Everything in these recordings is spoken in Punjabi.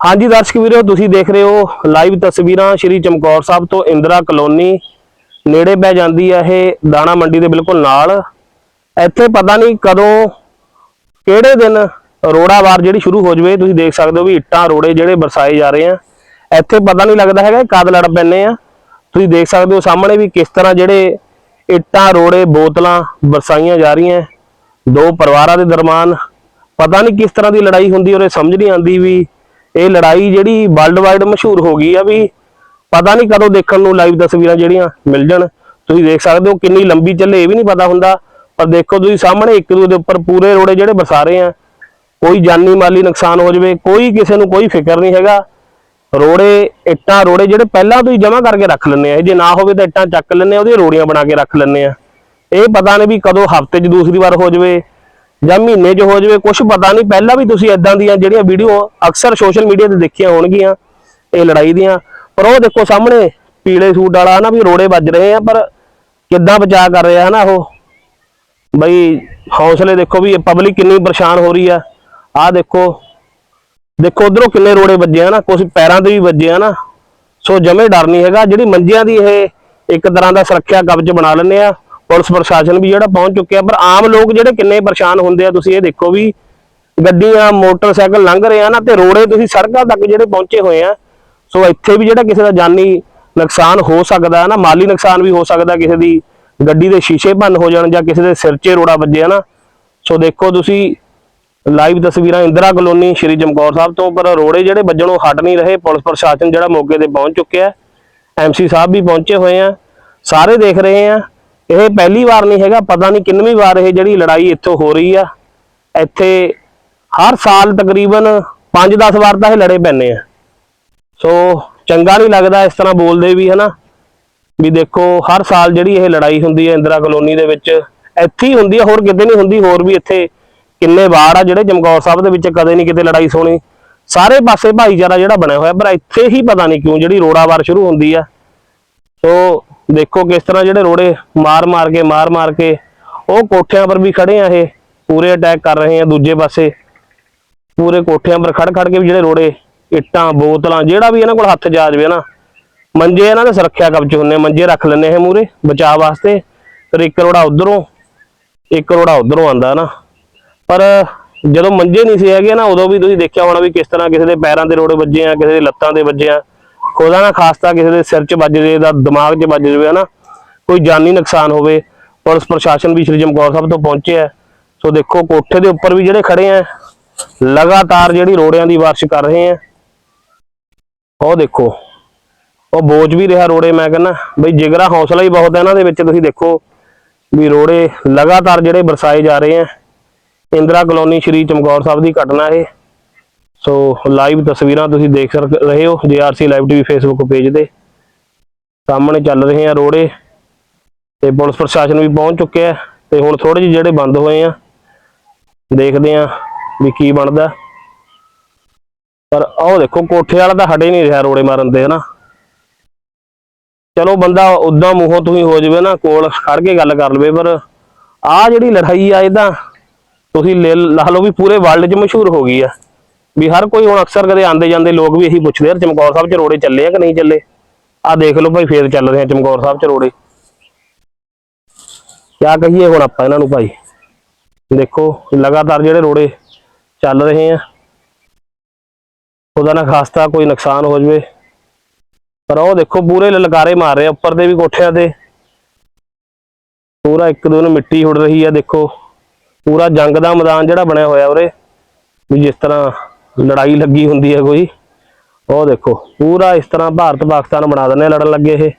ਹਾਂਜੀ ਦਰਸ਼ਕ ਵੀਰੋ, ਤੁਸੀਂ ਦੇਖ ਰਹੇ ਹੋ ਲਾਈਵ ਤਸਵੀਰਾਂ ਸ਼੍ਰੀ ਚਮਕੌਰ ਸਾਹਿਬ ਤੋਂ ਇੰਦਰਾ ਕਲੋਨੀ। ਨੇੜੇ ਪੈ ਜਾਂਦੀ ਹੈ ਇਹ ਦਾਣਾ ਮੰਡੀ ਦੇ ਬਿਲਕੁਲ ਨਾਲ। ਇੱਥੇ ਪਤਾ ਨਹੀਂ ਕਦੋਂ, ਕਿਹੜੇ ਦਿਨ ਰੋੜਾਵਾਰ ਜਿਹੜੀ ਸ਼ੁਰੂ ਹੋ ਜਵੇ, ਤੁਸੀਂ ਦੇਖ ਸਕਦੇ ਹੋ ਵੀ ਇੱਟਾਂ ਰੋੜੇ ਜਿਹੜੇ ਬਰਸਾਏ ਜਾ ਰਹੇ ਆ। ਇੱਥੇ ਪਤਾ ਨਹੀਂ ਲੱਗਦਾ ਹੈਗਾ ਕਦ ਲੜ ਪੈਨੇ ਆ। ਤੁਸੀਂ ਦੇਖ ਸਕਦੇ ਹੋ ਸਾਹਮਣੇ ਵੀ ਕਿਸ ਤਰ੍ਹਾਂ ਜਿਹੜੇ ਇੱਟਾਂ ਰੋੜੇ ਬੋਤਲਾਂ ਬਰਸਾਈਆਂ ਜਾ ਰਹੀਆਂ। ਦੋ ਪਰਿਵਾਰਾਂ ਦੇ ਦਰਮਿਆਨ ਪਤਾ ਨਹੀਂ ਕਿਸ ਤਰ੍ਹਾਂ ਦੀ ਲੜਾਈ ਹੁੰਦੀ, ਔਰ ਇਹ ਸਮਝ ਨਹੀਂ ਆਉਂਦੀ ਵੀ ਇਹ ਲੜਾਈ ਜਿਹੜੀ ਵਰਲਡ ਵਾਈਡ ਮਸ਼ਹੂਰ ਹੋ ਗਈ ਆ ਵੀ ਪਤਾ ਨਹੀਂ ਕਦੋਂ ਦੇਖਣ ਨੂੰ ਲਾਈਵ ਤਸਵੀਰਾਂ ਜਿਹੜੀਆਂ ਮਿਲ ਜਾਣ। ਤੁਸੀਂ ਦੇਖ ਸਕਦੇ ਹੋ ਕਿੰਨੀ ਲੰਬੀ ਚੱਲੇ, ਇਹ ਵੀ ਨਹੀਂ ਪਤਾ ਹੁੰਦਾ, ਪਰ ਦੇਖੋ ਤੁਸੀਂ ਸਾਹਮਣੇ ਇੱਕ ਦੂਜੇ ਦੇ ਉੱਪਰ ਪੂਰੇ ਰੋੜੇ ਜਿਹੜੇ ਬਰਸਾ ਰਹੇ ਆ। ਕੋਈ ਜਾਨੀ ਮਾਲੀ ਨੁਕਸਾਨ ਹੋ ਜਾਵੇ, ਕੋਈ ਕਿਸੇ ਨੂੰ ਕੋਈ ਫਿਕਰ ਨਹੀਂ ਹੈਗਾ। ਰੋੜੇ, ਇੱਟਾਂ, ਰੋੜੇ ਜਿਹੜੇ ਪਹਿਲਾਂ ਤੋਂ ਹੀ ਜਮ੍ਹਾਂ ਕਰਕੇ ਰੱਖ ਲੈਂਦੇ ਆ। ਜੇ ਨਾ ਹੋਵੇ ਤਾਂ ਇੱਟਾਂ ਚੱਕ ਲੈਂਦੇ ਆ, ਉਹਦੀਆਂ ਰੋੜੀਆਂ ਬਣਾ ਕੇ ਰੱਖ ਲੈਂਦੇ ਆ। ਇਹ ਪਤਾ ਨਹੀਂ ਵੀ ਕਦੋਂ ਹਫ਼ਤੇ 'ਚ ਦੂਸਰੀ ਵਾਰ ਹੋ ਜਾਵੇ। ਜਾਂ ਮਹੀਨੇ 'ਚ ਹੋ ਜਾਵੇ ਕੁਝ ਪਤਾ ਨਹੀਂ। ਪਹਿਲਾਂ ਵੀ ਤੁਸੀਂ ਇਦਾਂ ਦੀਆਂ ਜਿਹੜੀਆਂ ਵੀਡੀਓ ਅਕਸਰ ਸੋਸ਼ਲ ਮੀਡੀਆ ਤੇ ਦੇਖੀਆਂ ਹੋਣਗੀਆਂ, ਇਹ ਲੜਾਈ ਦੀਆਂ। ਪਰ ਉਹ ਦੇਖੋ ਸਾਹਮਣੇ ਪੀਲੇ ਸੂਟ ਵਾਲਾ ਨਾ ਵੀ ਰੋੜੇ ਵੱਜ ਰਹੇ ਆ, ਪਰ ਕਿੱਦਾਂ ਬਚਾਅ ਕਰ ਰਿਹਾ ਹੈ ਨਾ ਉਹ? ਬਈ ਹੌਸਲੇ ਦੇਖੋ ਵੀ ਪਬਲਿਕ ਕਿੰਨੀ ਪਰੇਸ਼ਾਨ ਹੋ ਰਹੀ ਆ। ਆਹ ਦੇਖੋ ਦੇਖੋ ਉਧਰੋਂ ਕਿੰਨੇ ਰੋੜੇ ਵੱਜੇ ਆ ਨਾ ਕੁਝ ਪੈਰਾਂ ਤੇ ਵੀ ਵੱਜੇ ਆ ਨਾ ਸੋ ਜਮੇ ਡਰ ਨਹੀਂ ਹੈਗਾ, ਜਿਹੜੀ ਮੰਜਿਆਂ ਦੀ ਇਹ ਇੱਕ ਤਰ੍ਹਾਂ ਦਾ ਸੁਰੱਖਿਆ ਕਵਚ ਬਣਾ ਲੈਂਦੇ ਆ। ਪੁਲਿਸ ਪ੍ਰਸ਼ਾਸਨ ਵੀ ਜਿਹੜਾ ਪਹੁੰਚ ਚੁੱਕਿਆ, ਪਰ ਆਮ ਲੋਕ ਜਿਹੜੇ ਕਿੰਨੇ ਪਰੇਸ਼ਾਨ ਹੁੰਦੇ ਆ, ਤੁਸੀਂ ਇਹ ਦੇਖੋ ਵੀ ਗੱਡੀਆਂ, ਮੋਟਰਸਾਈਕਲ ਲੰਘ ਰਹੇ ਆ ਨਾ, ਤੇ ਰੋੜੇ ਤੁਸੀਂ ਸੜਕਾਂ ਤੱਕ ਜਿਹੜੇ ਪਹੁੰਚੇ ਹੋਏ ਆ, ਸੋ ਇੱਥੇ ਵੀ ਜਿਹੜਾ ਕਿਸੇ ਦਾ ਜਾਨੀ ਨੁਕਸਾਨ ਹੋ ਸਕਦਾ ਹੈ ਨਾ, ਮਾਲੀ ਨੁਕਸਾਨ ਵੀ ਹੋ ਸਕਦਾ, ਕਿਸੇ ਦੀ ਗੱਡੀ ਦੇ ਸ਼ੀਸ਼ੇ ਭੰਨ ਹੋ ਜਾਣ ਜਾਂ ਕਿਸੇ ਦੇ ਸਿਰ 'ਚ ਰੋੜਾ ਵੱਜੇ ਨਾ। ਸੋ ਦੇਖੋ ਤੁਸੀਂ ਲਾਈਵ ਤਸਵੀਰਾਂ ਇੰਦਰਾ ਕਲੋਨੀ, ਸ਼੍ਰੀ ਚਮਕੌਰ ਸਾਹਿਬ ਤੋਂ, ਪਰ ਰੋੜੇ ਜਿਹੜੇ ਵੱਜਣੋਂ ਹਟ ਨਹੀਂ ਰਹੇ, ਪੁਲਿਸ ਪ੍ਰਸ਼ਾਸਨ ਜਿਹੜਾ ਮੌਕੇ ਤੇ ਪਹੁੰਚ ਚੁੱਕਿਆ ਹੈ। ਐਮਸੀ ਸਾਹਿਬ ਵੀ ਪਹੁੰਚੇ ਹੋਏ ਆ, ਸਾਰੇ ਦੇਖ ਰਹੇ ਆ। ਇਹ ਪਹਿਲੀ ਵਾਰ ਨਹੀਂ ਹੈਗਾ, ਪਤਾ ਨਹੀਂ ਕਿੰਨਵੀਂ ਵਾਰ ਇਹ ਜਿਹੜੀ ਲੜਾਈ ਇੱਥੋਂ ਹੋ ਰਹੀ ਆ। ਇੱਥੇ ਹਰ ਸਾਲ ਤਕਰੀਬਨ 5-10 ਵਾਰ ਤਾਂ ਇਹ ਲੜੇ ਪੈਂਦੇ ਆ। ਸੋ ਚੰਗਾ ਨਹੀਂ ਲੱਗਦਾ ਇਸ ਤਰ੍ਹਾਂ ਬੋਲਦੇ ਵੀ, ਹਨਾ? ਵੀ ਦੇਖੋ, ਹਰ ਸਾਲ ਜਿਹੜੀ ਇਹ ਲੜਾਈ ਹੁੰਦੀ ਹੈ ਇੰਦਰਾ ਕਲੋਨੀ ਦੇ ਵਿੱਚ, ਇੱਥੇ ਹੀ ਹੁੰਦੀ ਹੈ ਹੋਰ ਕਿਤੇ ਨਹੀਂ ਹੁੰਦੀ, ਹੋਰ ਵੀ ਇੱਥੇ ਕਿੰਨੇ ਵਾਰ ਆ ਜਿਹੜੇ ਚਮਕੌਰ ਸਾਹਿਬ ਦੇ ਵਿੱਚ ਕਦੇ ਨਹੀਂ ਕਿਤੇ ਲੜਾਈ ਸੋਣੀ। ਸਾਰੇ ਪਾਸੇ ਭਾਈਚਾਰਾ ਜਿਹੜਾ ਬਣਿਆ ਹੋਇਆ, ਪਰ ਇੱਥੇ ਹੀ ਪਤਾ ਨਹੀਂ ਕਿਉਂ ਜਿਹੜੀ ਰੋੜਾਵਾਰ ਸ਼ੁਰੂ ਹੁੰਦੀ ਆ। ਸੋ ਦੇਖੋ ਕਿਸ ਤਰ੍ਹਾਂ ਜਿਹੜੇ ਰੋੜੇ ਮਾਰ ਮਾਰ ਕੇ ਮਾਰ ਮਾਰ ਕੇ ਉਹ ਕੋਠਿਆਂ ਪਰ ਵੀ ਖੜੇ ਆ ਇਹ। ਪੂਰੇ ਅਟੈਕ ਕਰ ਰਹੇ ਆ ਦੂਜੇ ਪਾਸੇ। ਪੂਰੇ ਕੋਠਿਆਂ ਪਰ ਖੜ ਖੜ ਕੇ ਵੀ ਜਿਹੜੇ ਰੋੜੇ ਇੱਟਾਂ ਬੋਤਲਾਂ ਜਿਹੜਾ ਵੀ ਇਹਨਾਂ ਕੋਲ ਹੱਥ ਜਾ ਜਾਵੇ ਨਾ ਮੰਜੇ ਇਹਨਾਂ ਦੇ ਸੁਰੱਖਿਆ ਕਵਚ ਹੁੰਦੇ ਆ, ਮੰਜੇ ਰੱਖ ਲੈਂਦੇ ਇਹ ਮੂਰੇ ਬਚਾਅ ਵਾਸਤੇ। ਫਿਰ ਇੱਕ ਰੋੜਾ ਉਧਰੋਂ ਇੱਕ ਰੋੜਾ ਉਧਰੋਂ ਆਂਦਾ ਨਾ। ਪਰ ਜਦੋਂ ਮੰਜੇ ਨਹੀਂ ਸੀ ਹੈਗੇ ਨਾ ਉਦੋਂ ਵੀ ਤੁਸੀਂ ਦੇਖਿਆ ਹੋਣਾ ਵੀ ਕਿਸ ਤਰ੍ਹਾਂ ਕਿਸੇ ਦੇ ਪੈਰਾਂ ਦੇ ਰੋੜੇ ਵੱਜੇ ਆ ਕਿਸੇ ਦੇ ਲੱਤਾਂ ਦੇ ਵੱਜੇ ਆ। ਖੁਦਾ ਨਾ ਖਾਸਤਾ ਕਿਸੇ ਦੇ ਸਿਰ 'ਚ ਵੱਜ ਜੇ ਦਾ ਦਿਮਾਗ 'ਚ ਵੱਜ ਜਾਵੇ ਹਨਾ, ਕੋਈ ਜਾਨੀ ਨੁਕਸਾਨ ਹੋਵੇ, ਪੁਲਿਸ ਪ੍ਰਸ਼ਾਸਨ ਵੀ ਸ਼੍ਰੀ ਚਮਕੌਰ ਸਾਹਿਬ ਤੋਂ ਪਹੁੰਚਿਆ ਹੈ। ਸੋ ਦੇਖੋ, ਕੋਠੇ ਦੇ ਉੱਪਰ ਵੀ ਜਿਹੜੇ ਖੜੇ ਆ, ਲਗਾਤਾਰ ਜਿਹੜੀ ਰੋੜਿਆਂ ਦੀ ਬਾਰਿਸ਼ ਕਰ ਰਹੇ ਆ। ਉਹ ਦੇਖੋ, ਉਹ ਬੋਝ ਵੀ ਰਿਹਾ ਰੋੜੇ, ਮੈਂ ਕਹਿੰਦਾ, ਬਈ ਜਿਗਰਾ ਹੌਸਲਾ ਹੀ ਬਹੁਤ ਹੈ ਇਹਨਾਂ ਦੇ ਵਿੱਚ, ਤੁਸੀਂ ਦੇਖੋ ਵੀ ਰੋੜੇ ਲਗਾਤਾਰ ਜਿਹੜੇ ਬਰਸਾਏ ਜਾ ਰਹੇ ਆ। ਇੰਦਰਾ ਕਲੋਨੀ ਸ਼੍ਰੀ ਚਮਕੌਰ ਸਾਹਿਬ ਦੀ ਘਟਨਾ ਇਹ। ਸੋ ਲਾਈਵ ਤਸਵੀਰਾਂ ਤੁਸੀਂ ਦੇਖ ਸਕ- ਰਹੇ ਹੋ GRC live TV Facebook page ਤੇ। ਸਾਹਮਣੇ ਚੱਲ ਰਹੇ ਆ ਰੋੜੇ ਤੇ ਪੁਲਿਸ ਪ੍ਰਸ਼ਾਸਨ ਵੀ ਪਹੁੰਚ ਚੁੱਕਿਆ ਹੈ ਤੇ ਹੁਣ ਥੋੜੇ ਜਿਹੇ ਜਿਹੜੇ ਬੰਦ ਹੋਏ ਆ, ਦੇਖਦੇ ਆ ਵੀ ਕੀ ਬਣਦਾ। ਪਰ ਉਹ ਦੇਖੋ, ਕੋਠੇ ਵਾਲਾ ਤਾਂ ਹਟੇ ਨਹੀਂ ਰਿਹਾ ਰੋੜੇ ਮਾਰਨ ਤੇ, ਹਨਾ। ਚਲੋ ਬੰਦਾ ਉਦਾਂ ਮੂੰਹੋਂ ਤੁਸੀਂ ਹੋ ਜਾਵੇ ਨਾ, ਕੋਲ ਖੜ ਕੇ ਗੱਲ ਕਰ ਲਵੇ, ਪਰ ਆ ਜਿਹੜੀ ਲੜਾਈ ਆ ਇਹਦਾ ਤੁਸੀਂ ਲੈ ਲਾ ਲਓ ਵੀ ਪੂਰੇ ਵਰਲਡ 'ਚ ਮਸ਼ਹੂਰ ਹੋ ਗਈ ਆ। ਵੀ ਹਰ ਕੋਈ ਹੁਣ ਅਕਸਰ ਕਦੇ ਆਂਦੇ ਜਾਂਦੇ ਲੋਕ ਵੀ ਇਹੀ ਪੁੱਛਦੇ ਆ, ਚਮਕੌਰ ਸਾਹਿਬ 'ਚ ਰੋੜੇ ਚੱਲੇ ਆ ਕਿ ਨਹੀਂ ਚੱਲੇ? ਆ ਦੇਖ ਲਓ ਭਾਈ, ਫੇਰ ਚੱਲ ਰਹੇ ਆ ਚਮਕੌਰ ਸਾਹਿਬ 'ਚ ਰੋੜੇ ਕਿਆ ਕਹੀਏ ਹੁਣ ਆਪਾਂ ਇਹਨਾਂ ਨੂੰ ਭਾਈ? ਦੇਖੋ, ਲਗਾਤਾਰ ਜਿਹੜੇ ਰੋੜੇ ਚੱਲ ਰਹੇ ਆ, ਉਹਦਾ ਨਾ ਖਾਸਤਾ ਕੋਈ ਨੁਕਸਾਨ ਹੋ ਜਵੇ। ਪਰ ਉਹ ਦੇਖੋ ਪੂਰੇ ਲਲਕਾਰੇ ਮਾਰ ਰਹੇ ਉੱਪਰ ਦੇ ਵੀ ਕੋਠਿਆਂ ਤੇ। ਪੂਰਾ ਇੱਕ ਦੋ ਨੂੰ ਮਿੱਟੀ ਉੱਡ ਰਹੀ ਆ, ਦੇਖੋ। ਪੂਰਾ ਜੰਗ ਦਾ ਮੈਦਾਨ ਜਿਹੜਾ ਬਣਿਆ ਹੋਇਆ ਉਰੇ। ਵੀ ਜਿਸ ਤਰ੍ਹਾਂ ਲੜਾਈ ਲੱਗੀ ਹੁੰਦੀ ਹੈ ਕੋਈ। ਉਹ ਦੇਖੋ, ਪੂਰਾ ਇਸ ਤਰ੍ਹਾਂ ਭਾਰਤ ਪਾਕਿਸਤਾਨ ਬਣਾ ਦਿੰਦੇ ਆ ਲੜਨ ਲੱਗੇ ਇਹ।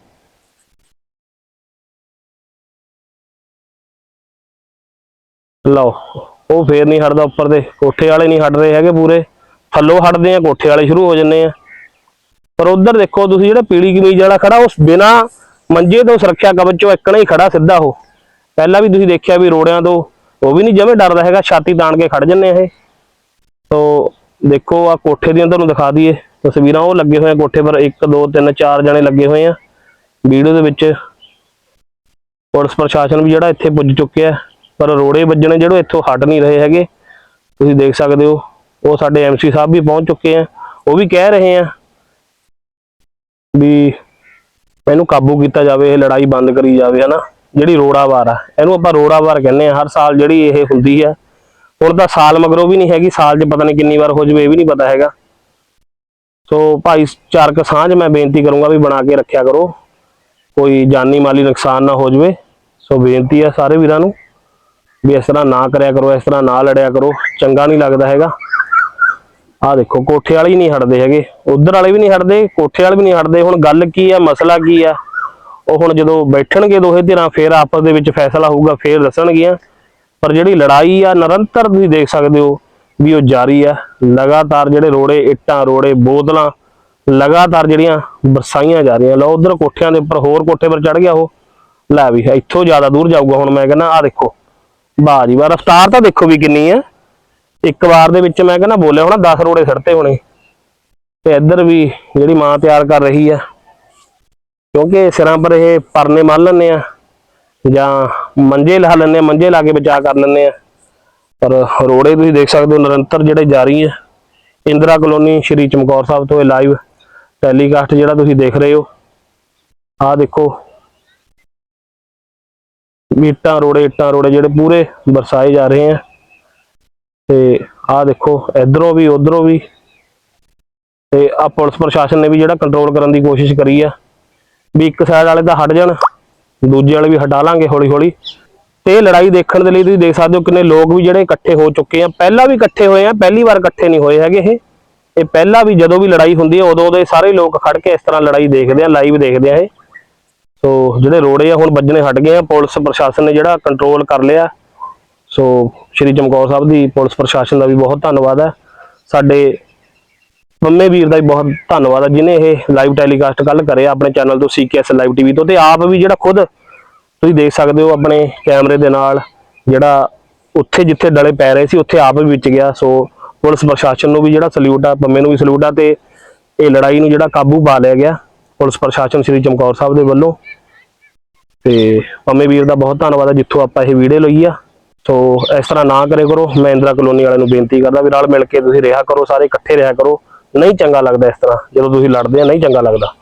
ਲਓ, ਉਹ ਫੇਰ ਨਹੀਂ ਹਟਦਾ ਉੱਪਰ ਦੇ। ਕੋਠੇ ਵਾਲੇ ਨਹੀਂ ਹਟ ਰਹੇ ਹੈਗੇ ਪੂਰੇ। ਥੱਲੋਂ ਹਟਦੇ ਆ, ਕੋਠੇ ਵਾਲੇ ਸ਼ੁਰੂ ਹੋ ਜੰਨੇ ਆ। ਪਰ ਉਧਰ ਦੇਖੋ, ਤੁਸੀਂ ਜਿਹੜਾ ਪੀਲੀ ਕਮੀਜ਼ ਵਾਲਾ ਖੜਾ, ਉਸ ਬਿਨਾ ਮੰਜੇ ਤੋਂ ਸੁਰੱਖਿਆ ਕਵਚ ਚੋਂ ਇੱਕਣਾ ਹੀ ਖੜਾ ਸਿੱਧਾ ਉਹ। ਪਹਿਲਾਂ ਵੀ ਤੁਸੀਂ ਦੇਖਿਆ ਵੀ ਰੋੜਿਆਂ ਤੋਂ, ਉਹ ਵੀ ਨਹੀਂ ਜਮੇ ਡਰਦਾ ਹੈਗਾ, ਛਾਤੀ ਤਾਣ ਕੇ ਖੜ ਜੰਨੇ ਇਹ। ਤੋ ਦੇਖੋ ਆ ਕੋਠੇ ਦੀਆਂ ਤੁਹਾਨੂੰ ਦਿਖਾ ਦਈਏ, ਤਸਵੀਰਾਂ ਉਹ ਲੱਗੇ ਹੋਏ ਆ ਕੋਠੇ ਪਰ 1 2 3 4 ਜਣੇ ਲੱਗੇ ਹੋਏ ਆ ਵੀਡੀਓ ਦੇ ਵਿੱਚ। ਪੁਲਿਸ ਪ੍ਰਸ਼ਾਸਨ ਵੀ ਜਿਹੜਾ ਇੱਥੇ ਪੁੱਜ ਚੁੱਕਿਆ ਪਰ ਰੋੜੇ ਵੱਜਣੇ ਜਿਹੜੇ ਇੱਥੋਂ ਹਟ ਨਹੀਂ ਰਹੇ ਹੈਗੇ। ਤੁਸੀਂ ਦੇਖ ਸਕਦੇ ਹੋ, ਉਹ ਸਾਡੇ ਐਮਸੀ ਸਾਹਿਬ ਵੀ ਪਹੁੰਚ ਚੁੱਕੇ ਆ, ਉਹ ਵੀ ਕਹਿ ਰਹੇ ਆ ਵੀ ਇਹਨੂੰ ਕਾਬੂ ਕੀਤਾ ਜਾਵੇ, ਇਹ ਲੜਾਈ ਬੰਦ ਕਰੀ ਜਾਵੇ, ਹਨਾ। ਜਿਹੜੀ ਰੋੜਾਵਾਰ ਆ, ਇਹਨੂੰ ਆਪਾਂ ਰੋੜਾਵਾਰ ਕਹਿੰਦੇ ਆ, ਹਰ ਸਾਲ ਜਿਹੜੀ ਇਹ ਹੁੰਦੀ ਆ ਹੁਣ ਤਾਂ ਸਾਲ ਮਗਰੋਂ ਵੀ ਨਹੀਂ ਹੈਗੀ, ਸਾਲ 'ਚ ਪਤਾ ਨਹੀਂ ਕਿੰਨੀ ਵਾਰ ਹੋ ਜਵੇ, ਇਹ ਵੀ ਨਹੀਂ ਪਤਾ ਹੈਗਾ। ਸੋ ਭਾਈ ਚਾਰਕ ਸਾਂਝ ਮੈਂ ਬੇਨਤੀ ਕਰੂੰਗਾ ਵੀ ਬਣਾ ਕੇ ਰੱਖਿਆ ਕਰੋ। ਕੋਈ ਜਾਨੀ ਮਾਲੀ ਨੁਕਸਾਨ ਨਾ ਹੋ ਜਵੇ। ਸੋ ਬੇਨਤੀ ਆ ਸਾਰੇ ਵੀਰਾਂ ਨੂੰ ਵੀ ਇਸ ਤਰ੍ਹਾਂ ਨਾ ਕਰਿਆ ਕਰੋ, ਇਸ ਤਰ੍ਹਾਂ ਨਾ ਲੜਿਆ ਕਰੋ। ਚੰਗਾ ਨਹੀਂ ਲੱਗਦਾ ਹੈਗਾ। ਆਹ ਦੇਖੋ, ਕੋਠੇ ਵਾਲੇ ਹੀ ਨਹੀਂ ਹਟਦੇ ਹੈਗੇ। ਉਧਰ ਵਾਲੇ ਵੀ ਨਹੀਂ ਹਟਦੇ, ਕੋਠੇ ਵਾਲੇ ਵੀ ਨਹੀਂ ਹਟਦੇ। ਹੁਣ ਗੱਲ ਕੀ ਆ, ਮਸਲਾ ਕੀ ਆ? ਉਹ ਹੁਣ ਜਦੋਂ ਬੈਠਣਗੇ ਦੋਹੇ ਧਿਰਾਂ, ਫੇਰ ਆਪਸ ਦੇ ਵਿੱਚ ਫੈਸਲਾ ਹੋਊਗਾ, ਫੇਰ ਦੱਸਣਗੀਆਂ। ਪਰ ਜਿਹੜੀ ਲੜਾਈ ਆ, ਨਿਰੰਤਰ ਤੁਸੀਂ ਦੇਖ ਸਕਦੇ ਹੋ ਵੀ ਉਹ ਜਾਰੀ ਆ। ਲਗਾਤਾਰ ਜਿਹੜੇ ਰੋੜੇ ਇੱਟਾਂ, ਰੋੜੇ ਬੋਤਲਾਂ, ਲਗਾਤਾਰ ਜਿਹੜੀਆਂ ਬਰਸਾਈਆਂ ਜਾ ਰਹੀਆਂ। ਲਓ, ਉਧਰ ਕੋਠਿਆਂ ਦੇ ਉੱਪਰ ਹੋਰ ਕੋਠੇ ਪਰ ਚੜ ਗਿਆ ਉਹ। ਲੈ ਵੀ, ਇੱਥੋਂ ਜ਼ਿਆਦਾ ਦੂਰ ਜਾਊਗਾ ਹੁਣ ਮੈਂ ਕਹਿੰਦਾ ਆ ਦੇਖੋ। ਵਾਹ ਜੀ ਵਾਹ, ਰਫਤਾਰ ਤਾਂ ਦੇਖੋ ਵੀ ਕਿੰਨੀ ਆ। ਇੱਕ ਵਾਰ ਦੇ ਵਿੱਚ ਮੈਂ ਕਹਿੰਦਾ ਬੋਲਿਆ ਹੋਣਾ 10 ਰੋੜੇ ਸੜਤੇ ਹੋਣੇ। ਤੇ ਇੱਧਰ ਵੀ ਜਿਹੜੀ ਮਾਂ ਤਿਆਰ ਕਰ ਰਹੀ ਆ, ਕਿਉਂਕਿ ਸਿਰਾਂ ਪਰ ਇਹ ਪਰਨੇ ਮੰਨ ਲੈਂਦੇ ਆ। ਜਾਂ ਮੰਜੇ ਲਾ ਲੈਂਦੇ ਆ, ਮੰਜੇ ਲਾ ਕੇ ਬਚਾ ਕਰ ਲੈਂਦੇ ਆ। ਪਰ ਰੋੜੇ ਤੁਸੀਂ ਦੇਖ ਸਕਦੇ ਹੋ, ਨਿਰੰਤਰ ਜਿਹੜੇ ਜਾਰੀ ਆ ਇੰਦਰਾ ਕਲੋਨੀ, ਸ਼੍ਰੀ ਚਮਕੌਰ ਸਾਹਿਬ ਤੋਂ ਇਹ ਲਾਈਵ ਟੈਲੀਕਾਸਟ ਜਿਹੜਾ ਤੁਸੀਂ ਦੇਖ ਰਹੇ ਹੋ। ਆਹ ਦੇਖੋ। ਇੱਟਾਂ ਰੋੜੇ ਇੱਟਾਂ, ਰੋੜੇ ਜਿਹੜੇ ਪੂਰੇ ਵਰਸਾਏ ਜਾ ਰਹੇ ਆ। ਤੇ ਆਹ ਦੇਖੋ, ਇਧਰੋਂ ਵੀ, ਉਧਰੋਂ ਵੀ। ਤੇ ਆ ਪੁਲਿਸ ਪ੍ਰਸ਼ਾਸਨ ਨੇ ਵੀ ਜਿਹੜਾ ਕੰਟਰੋਲ ਕਰਨ ਦੀ ਕੋਸ਼ਿਸ਼ ਕਰੀ ਆ। ਵੀ ਇੱਕ ਸਾਈਡ ਵਾਲੇ ਤਾਂ ਹਟ ਜਾਣ। ਦੂਜੇ ਵਾਲੇ ਵੀ ਹਟਾ ਲਾਂਗੇ ਹੌਲੀ ਹੌਲੀ। ਤੇ ਇਹ ਲੜਾਈ ਦੇਖਣ ਦੇ ਲਈ ਤੁਸੀਂ ਦੇਖ ਸਕਦੇ ਹੋ ਕਿੰਨੇ ਲੋਕ ਵੀ ਜਿਹੜੇ ਇਕੱਠੇ ਹੋ ਚੁੱਕੇ ਆ। ਪਹਿਲਾਂ ਵੀ ਇਕੱਠੇ ਹੋਏ ਆ, ਪਹਿਲੀ ਵਾਰ ਇਕੱਠੇ ਨਹੀਂ ਹੋਏ ਹੈਗੇ ਇਹ। ਇਹ ਪਹਿਲਾਂ ਵੀ ਜਦੋਂ ਵੀ ਲੜਾਈ ਹੁੰਦੀ ਹੈ ਉਦੋਂ ਦੇ ਸਾਰੇ ਲੋਕ ਖੜ ਕੇ ਇਸ ਤਰ੍ਹਾਂ ਲੜਾਈ ਦੇਖਦੇ ਆ ਲਾਈਵ ਦੇਖਦੇ ਆ ਇਹ। ਸੋ ਜਿਹੜੇ ਰੋੜੇ ਆ, ਹੁਣ ਵੱਜਣੇ ਹਟ ਗਏ ਆ। ਪੁਲਿਸ ਪ੍ਰਸ਼ਾਸਨ ਨੇ ਜਿਹੜਾ ਕੰਟਰੋਲ ਕਰ ਲਿਆ। ਸੋ ਸ਼੍ਰੀ ਚਮਕੌਰ ਸਾਹਿਬ ਦੀ ਪੁਲਿਸ ਪ੍ਰਸ਼ਾਸਨ ਦਾ ਵੀ ਬਹੁਤ ਧੰਨਵਾਦ ਹੈ ਸਾਡੇ ਮੰਮੇ ਵੀਰ ਦਾ ਵੀ ਬਹੁਤ ਧੰਨਵਾਦ ਆ ਜਿਨੇ ਇਹ ਲਾਈਵ ਟੈਲੀਕਾਸਟ ਕੱਲ ਕਰਿਆ ਆਪਣੇ ਚੈਨਲ ਤੋਂ ਸੀਕੇਐਸ ਲਾਈਵ ਟੀਵੀ ਤੋਂ, ਤੇ ਆਪ ਵੀ ਜਿਹੜਾ ਖੁਦ ਤੁਸੀਂ ਦੇਖ ਸਕਦੇ ਹੋ ਆਪਣੇ ਕੈਮਰੇ ਦੇ ਨਾਲ, ਜਿਹੜਾ ਉੱਥੇ ਜਿੱਥੇ ਡਲੇ ਪੈ ਰਹੇ ਸੀ, ਉੱਥੇ ਆਪ ਵੀ ਵਿੱਚ ਗਿਆ, ਸੋ ਪੁਲਿਸ ਪ੍ਰਸ਼ਾਸਨ ਨੂੰ ਵੀ ਜਿਹੜਾ ਸਲੂਟ ਆ ਪੰਮੇ ਨੂੰ ਵੀ ਸਲੂਟ ਆ, ਤੇ ਇਹ ਲੜਾਈ ਨੂੰ ਜਿਹੜਾ ਕਾਬੂ ਪਾ ਲਿਆ ਗਿਆ, ਪੁਲਿਸ ਪ੍ਰਸ਼ਾਸਨ ਸ੍ਰੀ ਚਮਕੌਰ ਸਾਹਿਬ ਦੇ ਵੱਲੋਂ। ਤੇ ਪੰਮੇ ਵੀਰ ਦਾ ਬਹੁਤ ਧੰਨਵਾਦ ਆ, ਜਿੱਥੋਂ ਆਪਾਂ ਇਹ ਵੀਡੀਓ ਲਈ ਆ। ਸੋ ਇਸ ਤਰ੍ਹਾਂ ਨਾ ਕਰੇ ਕਰੋ, ਮੈਂ ਇੰਦਰਾ ਕਲੋਨੀ ਵਾਲਿਆਂ ਨੂੰ ਬੇਨਤੀ ਕਰਦਾ ਵੀ ਨਾਲ ਮਿਲ ਕੇ ਤੁਸੀਂ ਰਿਹਾ ਕਰੋ, ਸਾਰੇ ਇਕੱਠੇ ਰਿਹਾ ਕਰੋ। ਨਹੀਂ ਚੰਗਾ ਲੱਗਦਾ ਇਸ ਤਰ੍ਹਾਂ। ਜਦੋਂ ਤੁਸੀਂ ਲੜਦੇ ਆ ਨਹੀਂ ਚੰਗਾ ਲੱਗਦਾ।